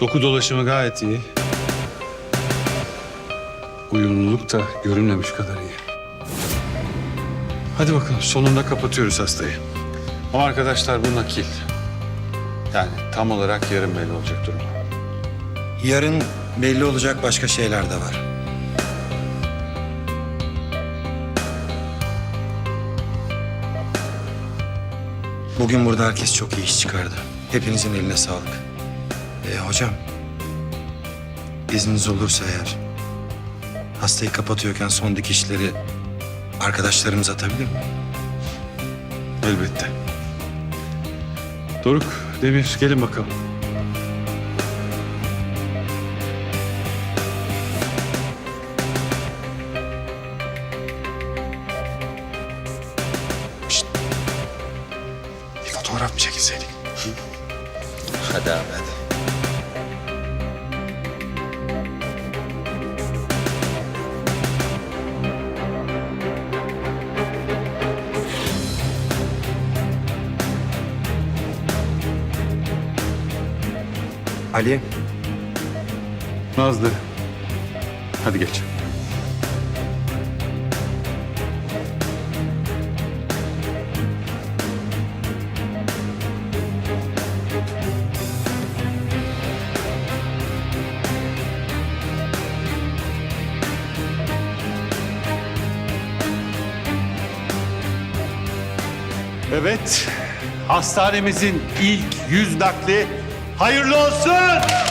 Doku dolaşımı gayet iyi. Uyumluluk da görünmemiş kadar iyi. Hadi bakalım sonunda kapatıyoruz hastayı. Ama arkadaşlar bu nakil. Yani tam olarak yarın belli olacak durum. Yarın belli olacak başka şeyler de var. Bugün burada herkes çok iyi iş çıkardı. Hepinizin eline sağlık. Ee, hocam, izniniz olursa eğer hastayı kapatıyorken son dikişleri arkadaşlarımız atabilir mi? Elbette. Doruk, Demir gelin bakalım. Şşt. Bir fotoğraf mı çekilseydik? Hadi abi hadi. Ali, Nazlı. Hadi geç. Evet, hastanemizin ilk yüz nakli hayırlı olsun.